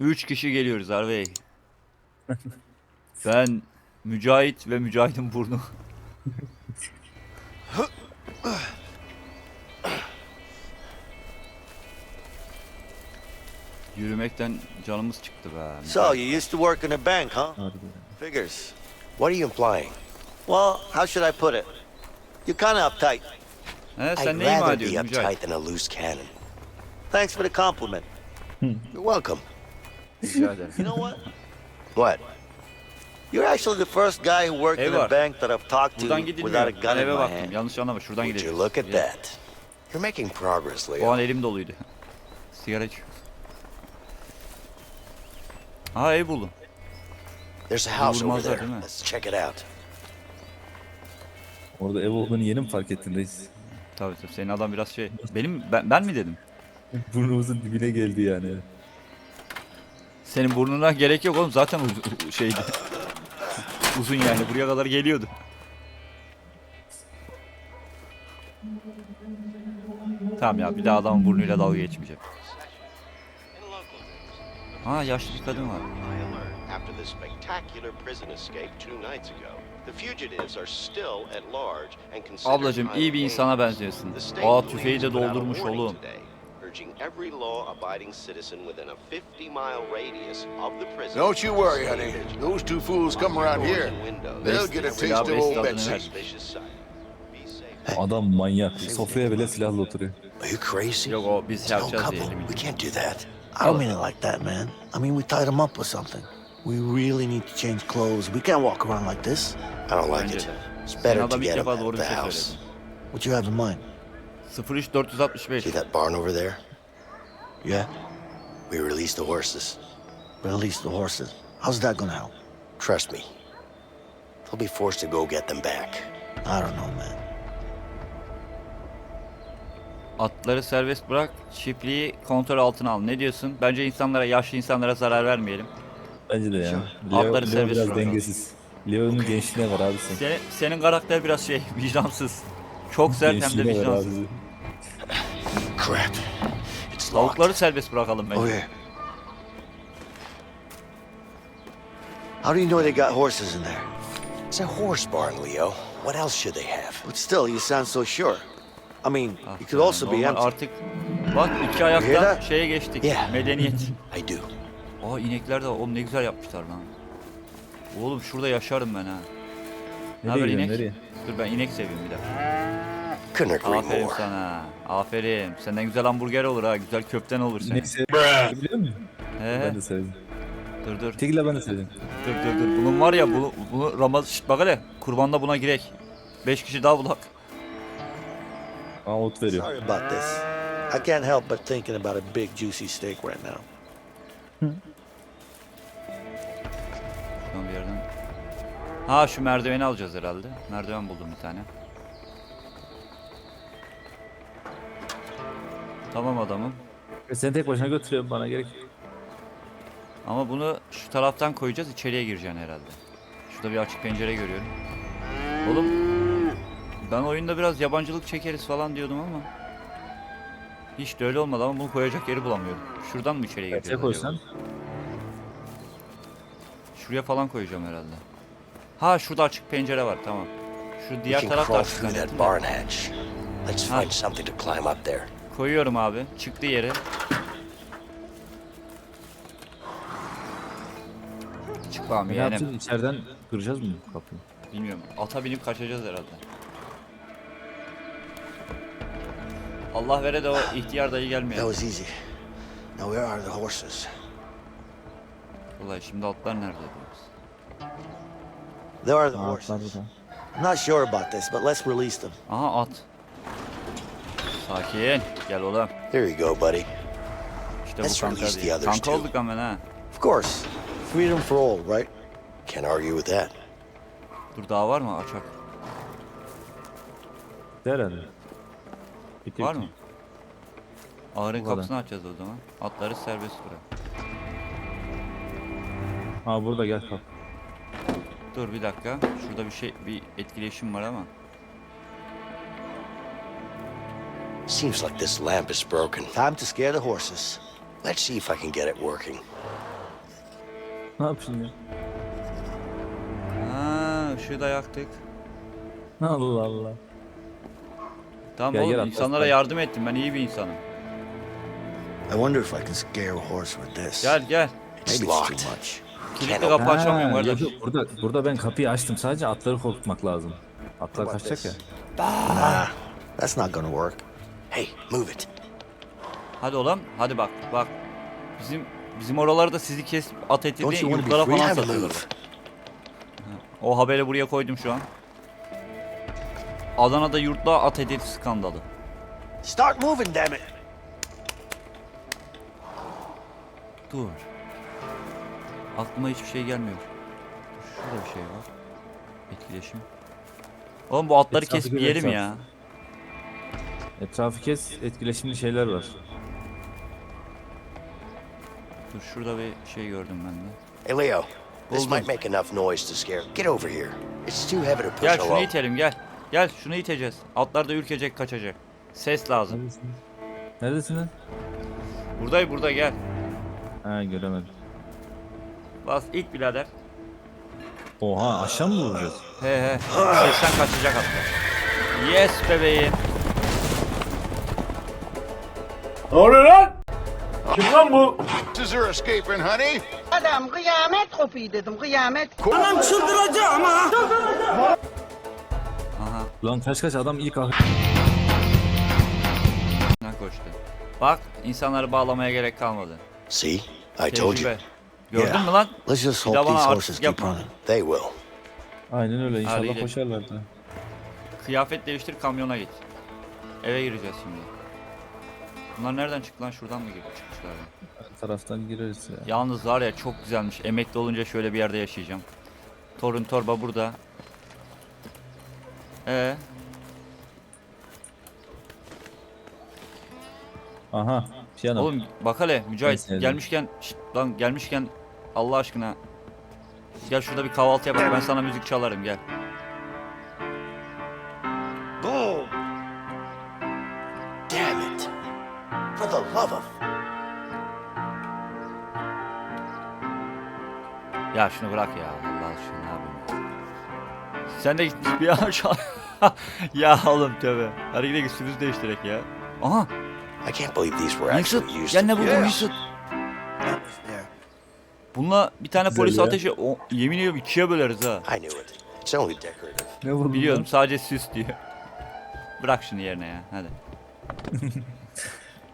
Üç kişi geliyoruz Harvey. ben Mücahit ve Mücahit'in burnu. Yürümekten canımız çıktı be. So, you used to work in a bank, huh? Figures. What are you implying? Well, how should I put it? You're kind of uptight. He, sen I'd ne ima rather be ediyorsun Mücahit? uptight than a loose cannon. Thanks for the compliment. You're welcome. Rica ederim. You know what? What? You're actually the first guy who worked in Eyvah. a bank that I've talked to Buradan without a gidilmiyor. gun in eve my baktım. hand. Yanlış anlama. Şuradan Would you look at that? You're making progress, O an Leo. elim doluydu. Sigara içiyorum. Ha ev buldum. There's a house over Vurmazlar, there. değil mi? Let's check it out. Orada ev olduğunu yeni mi fark ettin reis? Tabii tabii. Senin adam biraz şey. Benim ben, ben mi dedim? Burnumuzun dibine geldi yani. Senin burnuna gerek yok oğlum. Zaten uz- şeydi. Uzun yani. Buraya kadar geliyordu. Tamam ya bir daha adamın burnuyla dalga geçmeyeceğim. Ha yaşlı bir kadın var. After the spectacular prison escape two nights ago. The fugitives are still at large and considered Ablacım iyi bir insana benziyorsun. Aa tüfeği de doldurmuş oğlum. Today, urging every law-abiding citizen within a 50-mile radius of the prison Don't you worry, honey. Those two fools come around here. They'll get a taste of best old adını Betsy. ver. Suspicious sight. Be safe. Adam manyak. Sofraya bile silahla oturuyor. Are you crazy? Yok o biz It's no yapacağız couple. elim. We can't do that. I don't mean it like that, man. I mean, we tied him up with something. We really need to change clothes. We can't walk around like this. I don't like Bence it. de. It's better to adam ilk get him defa out doğru of bir the şey house. söyledi. What you have in mind? 03465. See that barn over there? Yeah? We released the horses. Release the horses. How's that gonna help? Trust me. They'll be forced to go get them back. I don't know, man. Atları serbest bırak, çiftliği kontrol altına al. Ne diyorsun? Bence insanlara, yaşlı insanlara zarar vermeyelim. Bence de ya. Leo, Atları Leo serbest biraz bırak. dengesiz. Leo'nun gençliğine var abi sen. Senin, senin karakter biraz şey, vicdansız. Çok sert hem de Gençliğine var vicdansız. abi. Crap. It's locked. Tavukları serbest bırakalım bence. Oh, yeah. How do you know they got horses in there? It's a horse barn, Leo. What else should they have? But still, you sound so sure. I mean, Ah, it could also be normal empty. Artık bak iki ayaktan that? şeye geçtik. Yeah. Medeniyet. I do. Aa inekler de oğlum ne güzel yapmışlar lan. Oğlum şurada yaşarım ben ha. Ne haber Nereye inek? gidiyorsun nereye? Dur ben inek seviyorum bir dakika. Couldn't agree Aferin more. sana. Aferin. Senden güzel hamburger olur ha. Güzel köften olur senin. Neyse. Biliyor musun? He, Ben de sevdim. dur dur. Tekila ben de sevdim. Dur dur dur. Bunun var ya bunu, bunu Ramaz... Şşt bak hele. Kurbanda buna girek. Beş kişi daha bulak. Aa ot veriyor. Sorry about this. I can't help but thinking about a big juicy steak right now. Şuradan bir yerden. Ha şu merdiveni alacağız herhalde. Merdiven buldum bir tane. Tamam adamım. E, Seni tek başına götürüyorum bana gerek yok. Ama bunu şu taraftan koyacağız. içeriye gireceksin herhalde. Şurada bir açık pencere görüyorum. Oğlum ben oyunda biraz yabancılık çekeriz falan diyordum ama hiç de öyle olmadı ama bunu koyacak yeri bulamıyorum. Şuradan mı içeriye gireceğiz koysan? acaba? Şuraya falan koyacağım herhalde. Ha şurada açık pencere var tamam. Şu diğer taraf da crawl açık through that zannettim de. barn hatch. Let's find something to climb up there. Koyuyorum abi. Çıktı yere. Çık bakalım Ne yeğenim. yapacağız? İçeriden kıracağız mı kapıyı? Bilmiyorum. Ata binip kaçacağız herhalde. Allah vere de o ihtiyar dayı That gelmiyor. was easy. Now, where are the horses? Vallahi şimdi atlar nerede diyoruz. There are the Aa, horses. burada. I'm not sure about this, but let's release them. Aha at. Sakin. Gel oğlum. Here you go, buddy. İşte bu Let's kanka release the diye. others Kanka too. olduk hemen ha. Of course. Freedom for all, right? Can't argue with that. Dur daha var mı açak? Herhalde. Bitti, Var bitti. mı? Ahırın Bu kadar. kapısını açacağız o zaman. Atları serbest bırak. Ha burada gel kap. Dur bir dakika. Şurada bir şey bir etkileşim var ama. Seems like this lamp is broken. Time to scare the horses. Let's see if I can get it working. Ne yapayım ya? Ha, ışığı da yaktık. Allah Allah. Tamam Gel, gel, oğlum atlas insanlara gel. yardım ettim. Ben iyi bir insanım. I wonder if I can scare a horse with this. Gel gel. It's Maybe it's locked. too much. Kilitli kapı açamıyorum Ha, kardeş. yok, yok, burada, burada ben kapıyı açtım. Sadece atları korkutmak lazım. Atlar kaçacak ya. Nah, that's not gonna work. Hey, move it. Hadi oğlum. Hadi bak bak. Bizim bizim oralarda sizi kesip at eti diye yurtlara falan Have a satıyorlar. move. O haberi buraya koydum şu an. Adana'da yurtla at eti skandalı. Start moving, damn it. Dur. Aklıma hiçbir şey gelmiyor. Şurada bir şey var. Etkileşim. Oğlum bu atları kesip yiyelim ya. Etrafı kes, etkileşimli şeyler var. Dur şurada bir şey gördüm ben de. Hey, Leo. This might make enough noise to scare. Get over here. It's too heavy to push Gel şunu alone. itelim gel. Gel şunu iteceğiz. Atlar da ürkecek kaçacak. Ses lazım. Neredesin? Neredesin lan? Buradayım burada gel. Ha göremedim. Bas ilk birader. Oha aşağı mı vuracağız? He he. Sesten kaçacak atlar. Yes bebeğim. Is there escaping, honey? Adam kıyamet kopuyor dedim kıyamet. Aha. Lan kaç kaç adam ilk ah- Ne koştu. Bak insanları bağlamaya gerek kalmadı. See? I told you. Gördün Yeah. mü lan? Let's just hope these horses keep running. They will. Aynen öyle inşallah koşarlar da. Kıyafet değiştir kamyona git. Eve gireceğiz şimdi. Bunlar nereden çıktı lan? Şuradan mı girip çıkmışlar? ya? Her taraftan gireriz ya. Yalnız var ya çok güzelmiş. Emekli olunca şöyle bir yerde yaşayacağım. Torun torba burada. Ee, Aha piyano. oğlum bak hele Mücahit gelmişken şşt, lan gelmişken Allah aşkına gel şurada bir kahvaltı yapalım ben sana müzik çalarım gel. Ya şunu bırak ya Allah ne yapayım ya. Sen de git bir an çal. ya oğlum tövbe. Hadi gidelim üstümüzü değiştirek ya. Aha I can't believe these were Yusuf actually used. gel ne buldun Yusuf. There. Bununla bir tane Güzel polis ya. ateşi o, yemin ediyorum ikiye böleriz ha. I knew it. It's only decorative. Ne vurdun Biliyorum sadece süs diyor. Bırak şunu yerine ya hadi.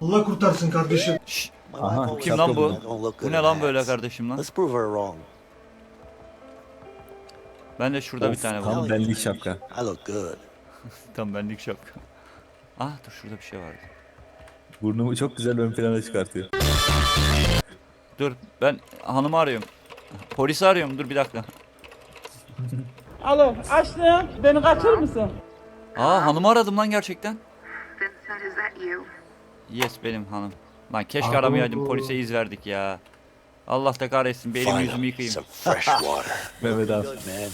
Allah kurtarsın kardeşim. Şşş, Aha, kim lan I bu? Bu ne lan böyle kardeşim lan? Let's prove her wrong. Ben de şurada bir tane Tam var. benlik şapka. I look good. Tam benlik şapka. Ah dur şurada bir şey vardı. Burnumu çok güzel ön plana çıkartıyor. Dur ben hanımı arıyorum. Polisi arıyorum dur bir dakika. Alo açtım. Beni kaçırır mısın? Aa hanımı aradım lan gerçekten. Vincent is that you? Yes benim hanım. Lan keşke aramayaydım bu- polise iz verdik ya. Allah da kahretsin bir elimi yüzümü yıkayayım. some fresh water. Mehmet abi.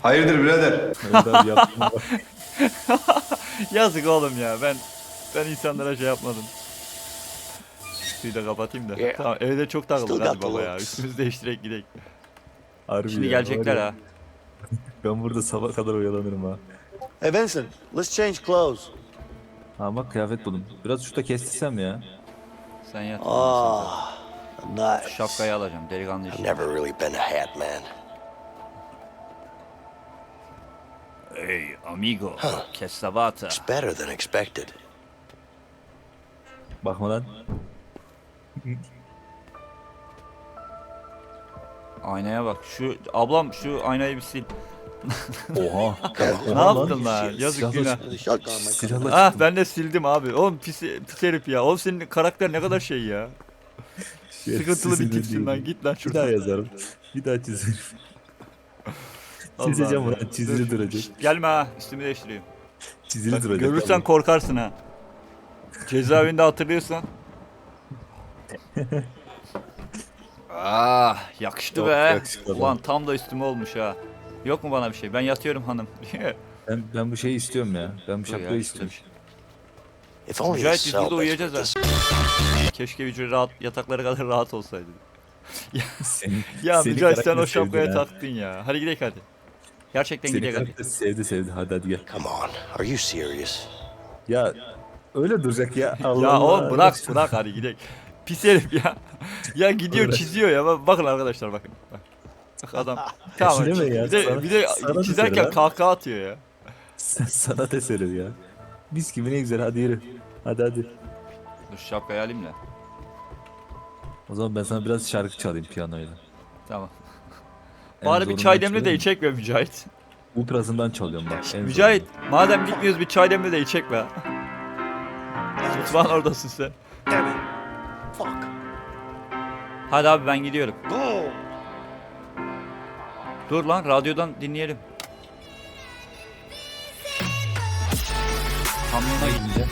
Hayırdır birader? Mehmet abi yaptın bak. Yazık oğlum ya ben ben insanlara şey yapmadım. Suyu da kapatayım da. Yeah. Tamam evde çok takıldık hadi baba ya. Üstümüzü değiştirek gidelim. Harbi Şimdi ya, gelecekler ya. ha. Ben burada sabah kadar oyalanırım ha. Hey Vincent, let's change clothes. Ha bak kıyafet buldum. Biraz şurada kestirsem ya. Sen yat. Ah, nice. Şapkayı alacağım delikanlı I've işi. never really been a hat man. Hey amigo. Kestavata. It's better than expected. Bakma lan. Aynaya bak. Şu ablam şu aynayı bir sil. Oha. ne yaptın lan? Yazık günah. Silahla Ah ben de sildim abi. Oğlum pis, pis herif ya. Oğlum senin karakter ne kadar şey ya. Sıkıntılı bir Sizin tipsin değil. lan. Git lan Bir daha şuradan. yazarım. Bir daha çizerim. Çizeceğim. Murat. Çizili Dur. duracak. Gelme ha. Üstümü değiştireyim. Çizili Bak, duracak. görürsen vallahi. korkarsın ha. Cezaevinde hatırlıyorsan. ah yakıştı Çok be. yakışıklı adam. Ulan tam da üstüme olmuş ha. Yok mu bana bir şey? Ben yatıyorum hanım. Ben, ben bu şeyi istiyorum ya. Ben bu şapkayı istiyorum. If only Mücahit biz burada uyuyacağız ha. Keşke hücre rahat, yatakları kadar rahat olsaydı. Senin, Ya senin Mücahit sen o şapkaya taktın ya. Hadi gidelim hadi. Gerçekten gidelim hadi. sevdi sevdi. Hadi hadi gel. Come on. Are you serious? Ya öyle duracak ya. Allah Ya oğlum bırak bırak hadi gidelim. Pis herif ya. Ya gidiyor Bırak. çiziyor ya. Bak- Bakın arkadaşlar bakın. Bak, adam. Tamam. Çiz- ya, Bir de, sana- bir de çizerken kahkaha atıyor ya. Sen sanat eseri ya. Mis gibi ne güzel hadi yürü. Hadi hadi. Dur şapkayı alayım da. O zaman ben sana biraz şarkı çalayım piyanoyla. Tamam. En Bari bir zorundan çay demle de çalıyorum. içek be Mücahit. Ultrasından çalıyorum bak. en Mücahit madem gitmiyoruz bir çay demle de içek be. Mutfağın oradasın sen. Damn it. Fuck. Hadi abi ben gidiyorum. Go. Dur lan radyodan dinleyelim. Kamyona gidince.